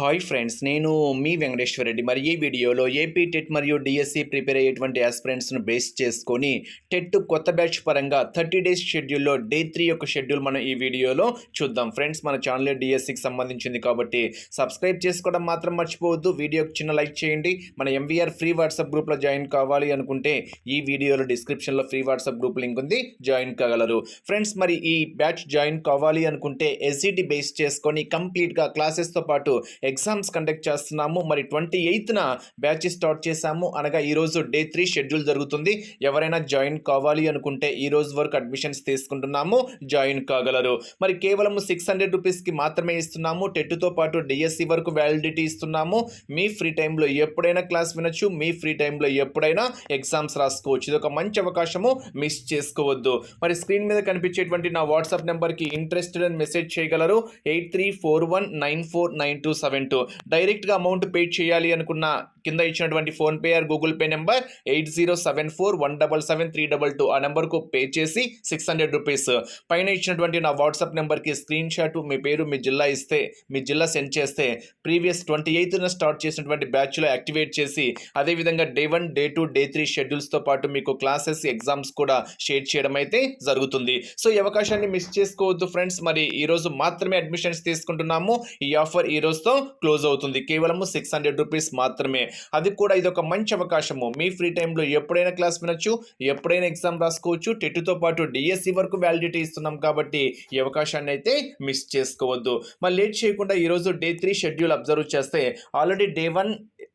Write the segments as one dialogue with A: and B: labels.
A: Hi friends నేను మీ వెంకటేశ్వర రెడ్డి. మరి ఈ వీడియోలో ఏపీ టెట్ మరియు డిఎస్సి ప్రిపేర్ అయ్యేటువంటి ఆస్పిరెంట్స్ను బేస్ చేసుకొని టెట్ కొత్త బ్యాచ్ పరంగా థర్టీ డేస్ షెడ్యూల్లో డే త్రీ యొక్క షెడ్యూల్ మనం ఈ వీడియోలో చూద్దాం. ఫ్రెండ్స్ మన ఛానల్ డిఎస్సికి సంబంధించింది కాబట్టి సబ్స్క్రైబ్ చేసుకోవడం మాత్రం మర్చిపోవద్దు. వీడియోకి చిన్న లైక్ చేయండి. మన ఎంవీఆర్ ఫ్రీ వాట్సాప్ గ్రూప్లో జాయిన్ కావాలి అనుకుంటే ఈ వీడియోలో డిస్క్రిప్షన్లో ఫ్రీ వాట్సాప్ గ్రూప్ లింక్ ఉంది. జాయిన్ కాగలరు. ఫ్రెండ్స్ మరి ఈ బ్యాచ్ జాయిన్ కావాలి అనుకుంటే ఎస్సిటి బేస్ చేసుకొని కంప్లీట్గా క్లాసెస్తో పాటు ఎగ్జామ్స్ కండక్ట్ చేస్తున్నాము. మరి ట్వంటీ ఎయిత్న బ్యాచ్ స్టార్ట్ చేశాము. అనగా ఈరోజు డే త్రీ షెడ్యూల్ జరుగుతుంది. ఎవరైనా జాయిన్ కావాలి అనుకుంటే ఈ రోజు వరకు అడ్మిషన్స్ తీసుకుంటున్నాము. జాయిన్ కాగలరు. మరి కేవలం సిక్స్ హండ్రెడ్ రూపీస్కి మాత్రమే ఇస్తున్నాము. టెట్తో పాటు డిఎస్సి వరకు వ్యాలిడిటీ ఇస్తున్నాము. మీ ఫ్రీ టైంలో ఎప్పుడైనా క్లాస్ వినొచ్చు. మీ ఫ్రీ టైంలో ఎప్పుడైనా ఎగ్జామ్స్ రాసుకోవచ్చు. ఇది ఒక మంచి అవకాశము. మిస్ చేసుకోవద్దు. మరి స్క్రీన్ మీద కనిపించేటువంటి నా వాట్సాప్ నెంబర్కి ఇంట్రెస్టెడ్ అని మెసేజ్ చేయగలరు. Eight three four one nine four nine two seven two డైరెక్ట్గా అమౌంట్ పే చేయాలి అనుకున్న కింద ఇచ్చినటువంటి PhonePe or Google Pay number eight zero seven four one double seven three double two ఆ నెంబర్కు పే చేసి సిక్స్ హండ్రెడ్ రూపీస్. పైన ఇచ్చినటువంటి నా వాట్సాప్ నెంబర్కి స్క్రీన్ షాట్ మీ పేరు మీ జిల్లా ఇస్తే మీ జిల్లా సెండ్ చేస్తే ప్రీవియస్ ట్వంటీ ఎయిత్న స్టార్ట్ చేసినటువంటి బ్యాచ్లో యాక్టివేట్ చేసి అదేవిధంగా day one day two day three షెడ్యూల్స్తో పాటు మీకు క్లాసెస్ ఎగ్జామ్స్ కూడా షేర్ చేయడం అయితే జరుగుతుంది. సో ఈ అవకాశాన్ని మిస్ చేసుకోవద్దు ఫ్రెండ్స్. మరి ఈరోజు మాత్రమే అడ్మిషన్స్ తీసుకుంటున్నాము. ఈ ఆఫర్ ఈ రోజుతో క్లోజ్ అవుతుంది. కేవలము సిక్స్ హండ్రెడ్ రూపీస్ మాత్రమే. అది కూడా ఇది ఒక మంచి అవకాశము. మీ ఫ్రీ టైంలో ఎప్పుడైనా క్లాస్ వినొచ్చు ఎప్పుడైనా ఎగ్జామ్ రాసుకోవచ్చు. టెట్తో పాటు డిఎస్సి వరకు వ్యాలిడిటీ ఇస్తున్నాం కాబట్టి ఈ అవకాశాన్ని అయితే మిస్ చేసుకోవద్దు. మరి లేట్ చేయకుండా ఈరోజు డే త్రీ షెడ్యూల్ అబ్జర్వ్ చేస్తే ఆల్రెడీ డే వన్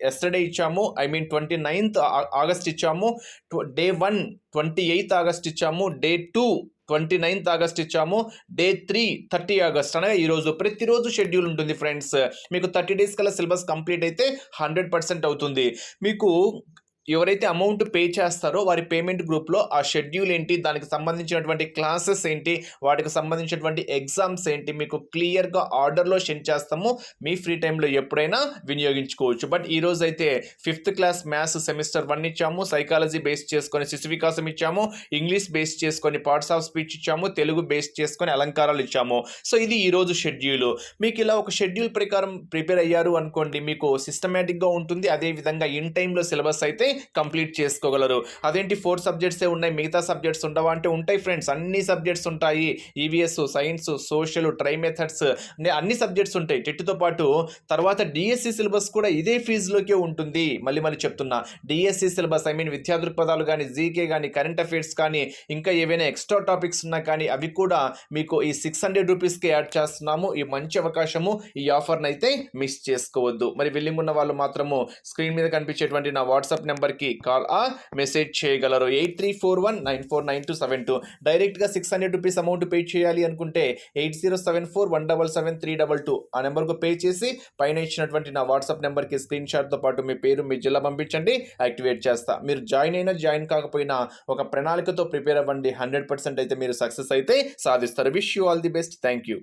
A: ఎస్టర్డే ఇచ్చాము. I mean twenty ninth August ఇచ్చాము. Day one twenty eighth August ఇచ్చాము. Day two twenty ninth August ఇచ్చాము. Day three thirty August. అనగా ఈరోజు ప్రతిరోజు షెడ్యూల్ ఉంటుంది ఫ్రెండ్స్ మీకు థర్టీ డేస్ కల్లా సిలబస్ కంప్లీట్ అయితే హండ్రెడ్ పర్సెంట్ అవుతుంది. మీకు ఎవరైతే అమౌంట్ పే చేస్తారో వారి పేమెంట్ గ్రూప్లో ఆ షెడ్యూల్ ఏంటి దానికి సంబంధించినటువంటి క్లాసెస్ ఏంటి వాటికి సంబంధించినటువంటి ఎగ్జామ్స్ ఏంటి మీకు క్లియర్గా ఆర్డర్లో సెండ్ చేస్తాము. మీ ఫ్రీ టైంలో ఎప్పుడైనా వినియోగించుకోవచ్చు. బట్ ఈరోజు అయితే fifth class maths semester one ఇచ్చాము. సైకాలజీ బేస్ చేసుకొని శిశు వికాసం ఇచ్చాము. ఇంగ్లీష్ బేస్ చేసుకొని పార్ట్స్ ఆఫ్ స్పీచ్ ఇచ్చాము. తెలుగు బేస్ చేసుకొని అలంకారాలు ఇచ్చాము. సో ఇది ఈరోజు షెడ్యూల్ మీకు ఇలా ఒక షెడ్యూల్ ప్రకారం ప్రిపేర్ అయ్యారు అనుకోండి మీకు సిస్టమేటిక్గా ఉంటుంది. అదేవిధంగా ఇన్ టైంలో సిలబస్ అయితే కంప్లీట్ చేసుకోగలరు. అదేంటి ఫోర్ సబ్జెక్ట్సే ఉన్నాయి మిగతా సబ్జెక్ట్స్ ఉండవా? అంటే ఉంటాయి ఫ్రెండ్స్ అన్ని సబ్జెక్ట్స్ ఉంటాయి. EVS science social try methods అన్ని సబ్జెక్ట్స్ ఉంటాయి. టెట్తో పాటు తర్వాత డిఎస్సి సిలబస్ కూడా ఇదే ఫీజులోకే ఉంటుంది. మళ్ళీ మళ్ళీ చెప్తున్నా డిఎస్సి సిలబస్ ఐ మీన్ విద్యా దృక్పథాలు కానీ జీకే కానీ కరెంట్ అఫైర్స్ కానీ ఇంకా ఏవైనా ఎక్స్ట్రా టాపిక్స్ ఉన్నా కానీ అవి కూడా మీకు ఈ సిక్స్ హండ్రెడ్ రూపీస్కి యాడ్ చేస్తున్నాము. ఈ మంచి అవకాశము ఈ ఆఫర్ని అయితే మిస్ చేసుకోవద్దు. మరి విల్లింగ్ ఉన్న వాళ్ళు మాత్రము స్క్రీన్ మీద కనిపించేటువంటి నా వాట్సాప్ నెంబర్ నెంబర్కి కాల్ ఆ మెసేజ్ చేయగలరు. Eight three four one nine four nine two seven two. డైరెక్ట్గా six hundred rupees amount pay చేయాలి అనుకుంటే eight zero seven four one double seven three double two. ఆ నెంబర్కు పే చేసి పైన ఇచ్చినటువంటి నా వాట్సాప్ నెంబర్కి స్క్రీన్ షాట్తో పాటు మీ పేరు మీ జిల్లా పంపించండి. యాక్టివేట్ చేస్తా. మీరు జాయిన్ అయినా జాయిన్ కాకపోయినా ఒక ప్రణాళికతో ప్రిపేర్ అవ్వండి. హండ్రెడ్ పర్సెంట్ అయితే మీరు సక్సెస్ అయితే సాధిస్తారు. Wish you all the best. Thank you.